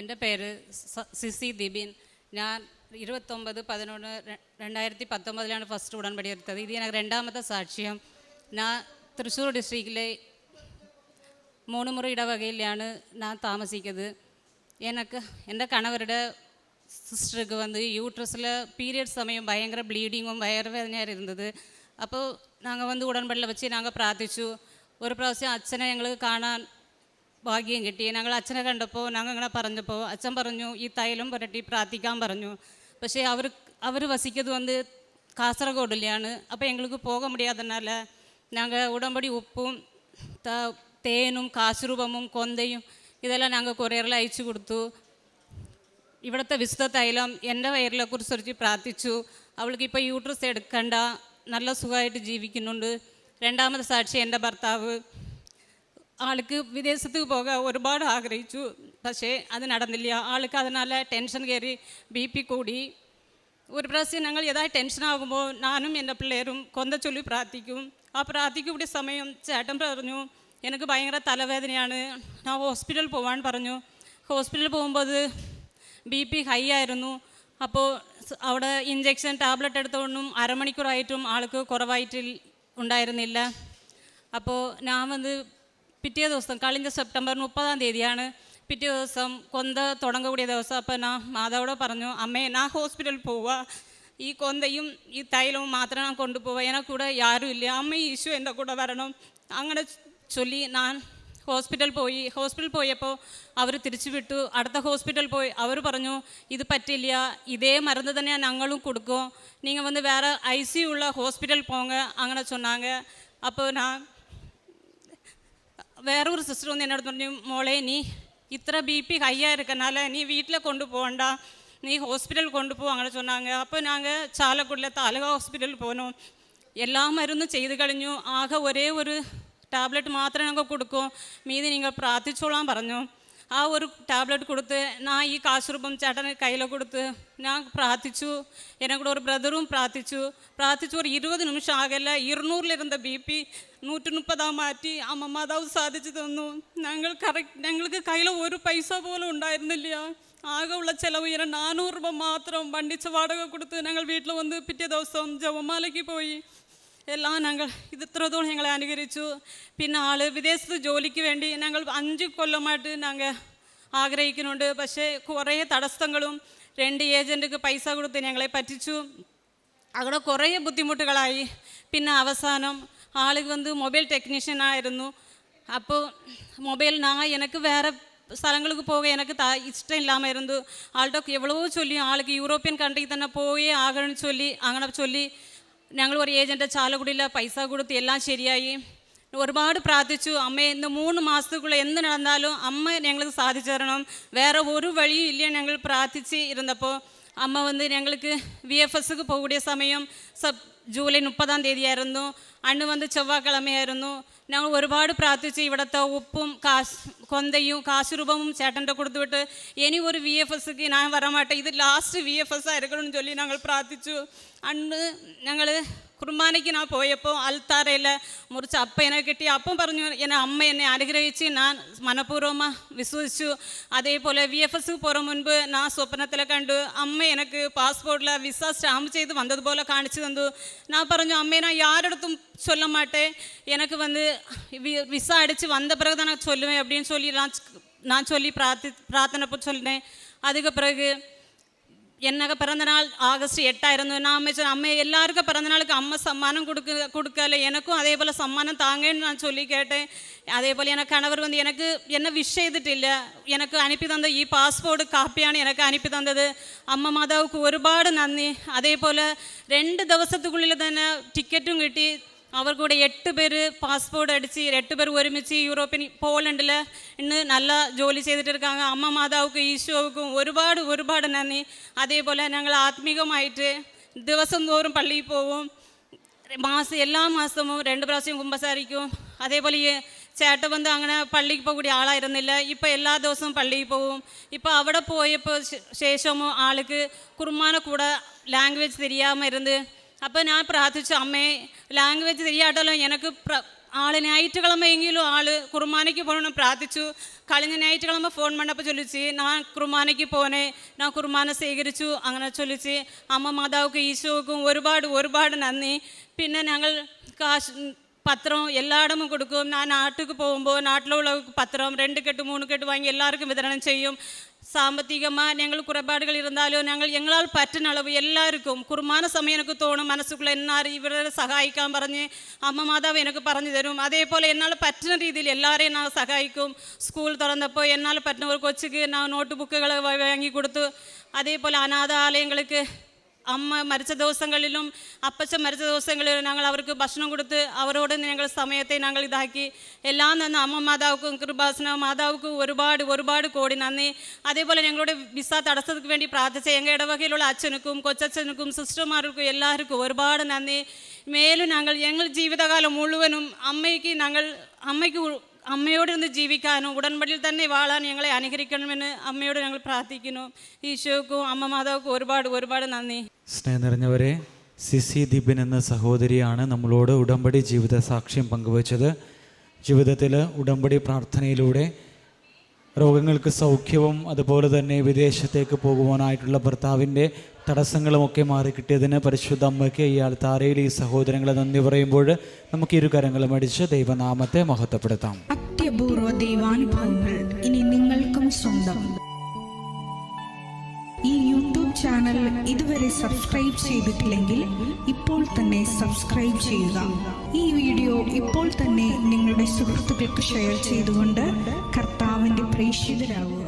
എൻ്റെ പേര് സ- സിസി ദിബിൻ ഞാൻ ഇരുപത്തൊമ്പത് പതിനൊന്ന് ര- രണ്ടായിരത്തി പത്തൊമ്പതിലാണ് ഫസ്റ്റ് ഉടമ്പടി എടുത്തത് ഇത് എനിക്ക് രണ്ടാമത്തെ സാക്ഷ്യം ഞാൻ തൃശ്ശൂർ ഡിസ്ട്രിക്റ്റിലെ മൂന്നുമുറി ഇടവകയിലാണ് ഞാൻ താമസിക്കുന്നത് എനിക്ക് എൻ്റെ കണവരുടെ സിസ്റ്റർക്ക് வந்து யூட்ரஸில் பீரியட் சமயம் பயங்கர ப்ளீடிங்கும் വയറുവേദനയായിരുന്നു ഇരുന്നത് അപ്പോൾ ഞങ്ങൾ വന്ന് ഉടൻപടിയിൽ വെച്ച് ഞങ്ങൾ പ്രാർത്ഥിച്ചു ഒരു പ്രാവശ്യം അച്ഛനെ ഞങ്ങൾ കാണാൻ ഭാഗ്യം കിട്ടി. ഞങ്ങൾ അച്ഛനെ കണ്ടപ്പോൾ ഞങ്ങൾ ഇങ്ങനെ പറഞ്ഞപ്പോൾ അച്ഛൻ പറഞ്ഞു ഈ തൈലം പുരട്ടി പ്രാർത്ഥിക്കാൻ പറഞ്ഞു. പക്ഷേ അവർ അവർ വസിക്കത് വന്ന് കാസർഗോഡിലെയാണ്. അപ്പോൾ എങ്ങൾക്ക് പോകാൻ മുടിയാതനാല ഞങ്ങൾ ഉടമ്പടി ഉപ്പും തേനും കാശുരൂപമും കൊന്തയും ഇതെല്ലാം ഞങ്ങൾ കൊറിയറിൽ അയച്ചു കൊടുത്തു. ഇവിടുത്തെ വിശുദ്ധ തൈലം എന്റെ വയറിലെ കുറിച്ച് പ്രാർത്ഥിച്ചു. അവൾക്ക് ഇപ്പോൾ യൂട്രസ് എടുക്കണ്ട നല്ല സുഖമായിട്ട് ജീവിക്കുന്നുണ്ട്. രണ്ടാമത്തെ സാക്ഷി എന്റെ ഭർത്താവ്. ആൾക്ക് വിദേശത്ത് പോകാൻ ഒരുപാട് ആഗ്രഹിച്ചു. പക്ഷേ അത് നടന്നില്ല. ആൾക്ക് അതിനാൽ ടെൻഷൻ കയറി ബി പി കൂടി. ഒരു പ്രാവശ്യം ഞങ്ങൾ ടെൻഷൻ ടെൻഷനാകുമ്പോൾ നാനും എന്റെ പിള്ളേരും കൊന്ത ചൊല്ലി പ്രാർത്ഥിക്കും. ആ പ്രാർത്ഥിക്കൂടിയ സമയം ചേട്ടൻ പറഞ്ഞു എനിക്ക് ഭയങ്കര തലവേദനയാണ്. ഞാൻ ഹോസ്പിറ്റലിൽ പോകാൻ പറഞ്ഞു. ഹോസ്പിറ്റലിൽ പോകുമ്പോൾ ബി പി ഹൈ ആയിരുന്നു. അപ്പോൾ അവിടെ ഇഞ്ചെക്ഷൻ ടാബ്ലറ്റ് എടുത്തുകൊണ്ടും അരമണിക്കൂറായിട്ടും ആൾക്ക് കുറവായിട്ട് ഉണ്ടായിരുന്നില്ല. അപ്പോൾ ഞാൻ വന്ന് പിറ്റേ ദിവസം കളിഞ്ഞ സെപ്റ്റംബർ മുപ്പതാം തീയതിയാണ് പിറ്റേ ദിവസം കൊന്ത തുടങ്ങ കൂടിയ ദിവസം. അപ്പോൾ ഞാൻ മാതാവോട് പറഞ്ഞു അമ്മേ ഞാൻ ഹോസ്പിറ്റലിൽ പോവുക ഈ കൊന്തയും ഈ തൈലവും മാത്രം ഞാൻ കൊണ്ടുപോവുക എന്നെ കൂടെ യാരും ഇല്ല. അമ്മ ഈ ഇഷ്യൂ എന്റെ കൂടെ വരണം. അങ്ങനെ ചൊല്ലി ഞാൻ ഹോസ്പിറ്റൽ പോയി. ഹോസ്പിറ്റൽ പോയപ്പോൾ അവർ തിരിച്ചു വിട്ടു അടുത്ത ഹോസ്പിറ്റൽ പോയി. അവർ പറഞ്ഞു ഇത് പറ്റില്ല. ഇതേ മരുന്ന് തന്നെ ഞങ്ങളും കൊടുക്കും. நீங்கள் வந்து வேறு ஐசியூ ഉള്ള ഹോസ്പിറ്റൽ போங்க അങ്ങനെ சொன்னாங்க അപ്പോൾ ഞാൻ வேற ஒரு சிஸ்டர் வந்து என்னோட പറഞ്ഞു മോളെ നീ ഇത്ര ബി പി ஹையாக இருக்கனால நீ வீட்டில் கொண்டு போகண்டா நீ ஹாஸ்பிட்டல் கொண்டு போ அங்கே சொன்னாங்க அப்போ நாங்கள் சாலக்குடியில் தாலுகா ஹாஸ்பிட்டல் போனோம் എല്ലാ മരുന്നും ചെയ്തു കഴിഞ്ഞു ആകെ ഒരേ ഒരു ടാബ്ലറ്റ് മാത്രമേ ഞങ്ങൾക്ക് കൊടുക്കൂ മീതി നിങ്ങൾ പ്രാർത്ഥിച്ചോളാൻ പറഞ്ഞു ആ ഒരു ടാബ്ലറ്റ് കൊടുത്ത് ഞാൻ ഈ കാശുരൂപം ചേട്ടന് കയ്യിൽ കൊടുത്ത് ഞാൻ പ്രാർത്ഥിച്ചു. എന്നെ കൂടെ ഒരു ബ്രദറും പ്രാർത്ഥിച്ചു. പ്രാർത്ഥിച്ചു ഒരു ഇരുപത് നിമിഷം ആകല്ല ഇരുന്നൂറിലിരുന്ന ബി പി നൂറ്റി മുപ്പതാ മാറ്റി അമ്മ മാതാവ് സാധിച്ചു തന്നു. ഞങ്ങൾ കറക്റ്റ് ഞങ്ങൾക്ക് കയ്യിൽ ഒരു പൈസ പോലും ഉണ്ടായിരുന്നില്ല. ആകെ ഉള്ള ചിലവ് ഇങ്ങനെ നാനൂറ് രൂപ മാത്രം വണ്ടിച്ച വാടക കൊടുത്ത് ഞങ്ങൾ വീട്ടിൽ വന്ന് പിറ്റേ ദിവസം ജവമാലയ്ക്ക് പോയി. എല്ലാം ഞങ്ങൾ ഇത് ഇത്രത്തോളം ഞങ്ങളെ അനുകരിച്ചു. പിന്നെ ആൾ വിദേശത്ത് ജോലിക്ക് വേണ്ടി ഞങ്ങൾ അഞ്ച് കൊല്ലമായിട്ട് ഞങ്ങൾ ആഗ്രഹിക്കുന്നുണ്ട്. പക്ഷേ കുറേ തടസ്സങ്ങളും രണ്ട് ഏജന്റുക്ക് പൈസ കൊടുത്ത് ഞങ്ങളെ പറ്റിച്ചു. അവിടെ കുറേ ബുദ്ധിമുട്ടുകളായി. പിന്നെ അവസാനം ആൾക്ക് വന്ന് മൊബൈൽ ടെക്നീഷ്യനായിരുന്നു അപ്പോൾ മൊബൈൽ നാ എനിക്ക് വേറെ സ്ഥലങ്ങൾക്ക് പോക എനിക്ക് താ ഇഷ്ടം ഇല്ലാമായിരുന്നു ആളുടെ എവ്വളവോ ചൊല്ലി ആൾക്ക് യൂറോപ്യൻ കൺട്രി തന്നെ പോയേ ആകണം ചൊല്ലി അങ്ങനെ ചൊല്ലി ഞങ്ങൾ ഒരു ഏജന്റ് ചാലക്കുടിയിൽ പൈസ കൊടുത്ത് എല്ലാം ശരിയായി. ഒരുപാട് പ്രാർത്ഥിച്ചു അമ്മ ഇന്ന് മൂന്ന് മാസത്തേക്കുള്ള എന്ത് നടന്നാലും അമ്മ ഞങ്ങൾക്ക് സാധിച്ചു തരണം. വേറെ ഒരു വഴിയും ഇല്ല ഞങ്ങൾ പ്രാർത്ഥിച്ച് ഇരുന്നപ്പോൾ അമ്മ വന്ന് ഞങ്ങൾക്ക് വി എഫ് എസ്ക്ക് പോകൂടിയ സമയം സബ് ജൂലൈ മുപ്പതാം തീയതിയായിരുന്നു. അന്ന് വന്ന് ചൊവ്വാക്കിഴമയായിരുന്നു ഞങ്ങൾ ഒരുപാട് പ്രാർത്ഥിച്ച്. ഇവിടുത്തെ ഉപ്പും കാശ് കൊന്തയും കാശുരൂപവും ചേട്ടന്റെ കൊടുത്തുവിട്ട് ഇനി ഒരു വി എഫ് എസ്ക്ക് ഞാൻ വരാൻ മാട്ടെ. ഇത് ലാസ്റ്റ് വി എഫ് എസ് ആയിരിക്കണം ചൊല്ലി ഞങ്ങൾ പ്രാർത്ഥിച്ചു. അന്ന് ഞങ്ങൾ കുർബാനയ്ക്ക് ഞാൻ പോയപ്പോൾ അൽത്താറയിൽ മുറിച്ച് അപ്പ എന്നെ കിട്ടി അപ്പം പറഞ്ഞു എന്നെ അമ്മ എന്നെ അനുഗ്രഹിച്ച് ഞാൻ മനഃപൂർവ്വം വിശ്വസിച്ചു അതേപോലെ വി എഫ് എസ് പോകും മുൻപ് ഞാൻ സ്വപ്നത്തിൽ കണ്ടു അമ്മ എനിക്ക് പാസ്പോർട്ടിൽ വിസ സ്റ്റാമ്പ് ചെയ്ത് വന്നതുപോലെ കാണിച്ചു തന്നു ഞാൻ പറഞ്ഞു അമ്മേ ഞാൻ യാരടുത്തും சொல்ல மாட்டேன் எனக்கு வந்து விசா அடித்து வந்த பிறகு தான் நான் சொல்லுவேன் அப்படின்னு சொல்லி நான் நான் சொல்லி பிரார்த்தி பிரார்த்தனை சொல்லிட்டேன் அதுக்கு பிறகு எனக்கு பிறந்த நாள் ஆகஸ்ட் எட்டாயிரம் நான் அம்மை சொன்னேன் அம்மா எல்லாருக்கும் பிறந்த நாளுக்கு அம்மா சம்மானம் கொடுக்க கொடுக்கல எனக்கும் அதே போல் சம்மானம் தாங்கன்னு நான் சொல்லி கேட்டேன் அதே போல் எனக்கு கணவர் வந்து எனக்கு என்ன விஷ் ചെയ്തിട്ടില്ല எனக்கு அனுப்பி தந்த ഈ പാസ്പോർട്ട് കാപ്പിയാണ് എനിക്ക് അനുപ്പി തന്നത് അമ്മ മാതാവുക്ക് ഒരുപാട് നന്ദി അതേപോലെ രണ്ട് ദിവസത്തുക്കുള്ളിൽ തന്നെ ടിക്കറ്റും കിട്ടി അവർ കൂടെ എട്ട് പേര് പാസ്പോർട്ട് അടിച്ച് എട്ട് പേർ ഒരുമിച്ച് യൂറോപ്യൻ പോളണ്ടിൽ ഇന്ന് നല്ല ജോലി ചെയ്തിട്ടിരിക്കാങ്ക അമ്മ മാതാവുക്കും ഈശോവുക്കും ഒരുപാട് ഒരുപാട് നന്ദി. അതേപോലെ ഞങ്ങൾ ആത്മീകമായിട്ട് ദിവസം തോറും പള്ളിയിൽ പോവും. മാസം എല്ലാ മാസവും രണ്ട് പ്രാവശ്യം കുമ്പസാരിക്കും. അതേപോലെ ഈ ചേട്ടബന്ധ അങ്ങനെ പള്ളിക്ക് പോകൂടി ആളായിരുന്നില്ല. ഇപ്പോൾ എല്ലാ ദിവസവും പള്ളിയിൽ പോവും. ഇപ്പോൾ അവിടെ പോയപ്പോൾ ശേഷമോ ആൾക്ക് കുർമാന കൂടെ ലാംഗ്വേജ് തിരിയാമായിരുന്നു അപ്പോൾ ഞാൻ പ്രാർത്ഥിച്ചു അമ്മേ ലാംഗ്വേജ് തിരിയാട്ടല്ലോ എനിക്ക് ആൾ നൈറ്റ് കിളമ്പെങ്കിലും ആൾ കുർബാനയ്ക്ക് പോകണം പ്രാർത്ഥിച്ചു. കളിഞ്ഞ നൈറ്റ് കിളമ്പ ഫോൺ മണ്ടപ്പോൾ ചൊല്ലിച്ച് ഞാൻ കുർബാനയ്ക്ക് പോനെ ഞാൻ കുർബാന സ്വീകരിച്ചു അങ്ങനെ ചൊല്ലിച്ച് അമ്മ മാതാവ്ക്ക് ഈശോക്കും ഒരുപാട് ഒരുപാട് നന്ദി. പിന്നെ ഞങ്ങൾ കാശ് പത്രം എല്ലായിടമും കൊടുക്കും. ഞാൻ നാട്ടിൽ പോകുമ്പോൾ നാട്ടിലുള്ള പത്രം രണ്ട് കെട്ട് മൂന്ന് കെട്ട് വാങ്ങി എല്ലാവർക്കും വിതരണം ചെയ്യും. സാമ്പത്തികமாக ഞങ്ങൾ കുറപാടുകൾ ഇരുന്നാലും ഞങ്ങൾ ഞങ്ങളാൽ പറ്റുന്ന അളവ് എല്ലാവർക്കും കുർബാന സമയം എനിക്ക് തോന്നും മനസ്സുക്കുള്ള എന്നാരും ഇവരെ സഹായിക്കാൻ പറഞ്ഞ് അമ്മ മാതാവ് എനിക്ക് പറഞ്ഞു തരും. അതേപോലെ എന്നാൽ പറ്റുന്ന രീതിയിൽ എല്ലാവരെയും ഞാൻ സഹായിക്കും. സ്കൂൾ തുറന്നപ്പോൾ എന്നാൽ പറ്റുന്ന ഒരു കൊച്ചുക്ക് ഞാൻ നോട്ട് ബുക്കുകൾ വാങ്ങി കൊടുത്തു അതേപോലെ അനാഥാലയങ്ങൾക്ക് അമ്മ മരിച്ച ദിവസങ്ങളിലും അപ്പച്ച മരിച്ച ദിവസങ്ങളിലും ഞങ്ങൾ അവർക്ക് ഭക്ഷണം കൊടുത്ത് അവരോട് ഞങ്ങൾ സമയത്തെ ഞങ്ങൾ ഇതാക്കി. എല്ലാം നിന്ന് അമ്മ മാതാവുക്കും കൃപാസന മാതാവുക്കും ഒരുപാട് ഒരുപാട് കോടി നന്ദി. അതേപോലെ ഞങ്ങളുടെ വിസ തടസ്സത്തിന് വേണ്ടി പ്രാർത്ഥിച്ച ഞങ്ങളുടെ ഇടവകയിലുള്ള അച്ഛനുക്കും കൊച്ചച്ഛനുക്കും സിസ്റ്റർമാർക്കും എല്ലാവർക്കും ഒരുപാട് നന്ദി. മേലും ഞങ്ങൾ ഞങ്ങൾ ജീവിതകാലം മുഴുവനും അമ്മയ്ക്ക് ഞങ്ങൾ അമ്മയ്ക്ക് അമ്മയോടിരുന്ന് ജീവിക്കാനും ഉടൻപടിയിൽ തന്നെ വാളാൻ ഞങ്ങളെ അനുകരിക്കണമെന്ന് അമ്മയോട് ഞങ്ങൾ പ്രാർത്ഥിക്കുന്നു. ഈശോക്കും അമ്മ മാതാവ്ക്കും ഒരുപാട് ഒരുപാട് നന്ദി. സ്നേഹം നിറഞ്ഞവരെ സിസി ദിബിൻ എന്ന സഹോദരിയാണ് നമ്മളോട് ഉടമ്പടി ജീവിത സാക്ഷ്യം പങ്കുവച്ചത്. ജീവിതത്തിൽ ഉടമ്പടി പ്രാർത്ഥനയിലൂടെ രോഗങ്ങൾക്ക് സൗഖ്യവും അതുപോലെ തന്നെ വിദേശത്തേക്ക് പോകുവാനായിട്ടുള്ള ഭർത്താവിന്റെ തടസ്സങ്ങളുമൊക്കെ മാറിക്കിട്ടിയതിന് പരിശുദ്ധ അമ്മയ്ക്ക് ഇയാൾ താരയിൽ ഈ സഹോദരങ്ങളെ നന്ദി പറയുമ്പോൾ നമുക്ക് ഇരു കരങ്ങളും അടിച്ച് ദൈവനാമത്തെ മഹത്വപ്പെടുത്താം. അത്യപൂർവ ദൈവാനുഭവങ്ങൾ ഇനി നിങ്ങൾക്കും സ്വന്തം. ഈ യൂട്യൂബ് ചാനൽ ഇതുവരെ സബ്സ്ക്രൈബ് ചെയ്തിട്ടില്ലെങ്കിൽ ഇപ്പോൾ തന്നെ സബ്സ്ക്രൈബ് ചെയ്യുക. ഈ വീഡിയോ ഇപ്പോൾ തന്നെ നിങ്ങളുടെ സുഹൃത്തുക്കൾക്ക് ഷെയർ ചെയ്തുകൊണ്ട് preenchido nela.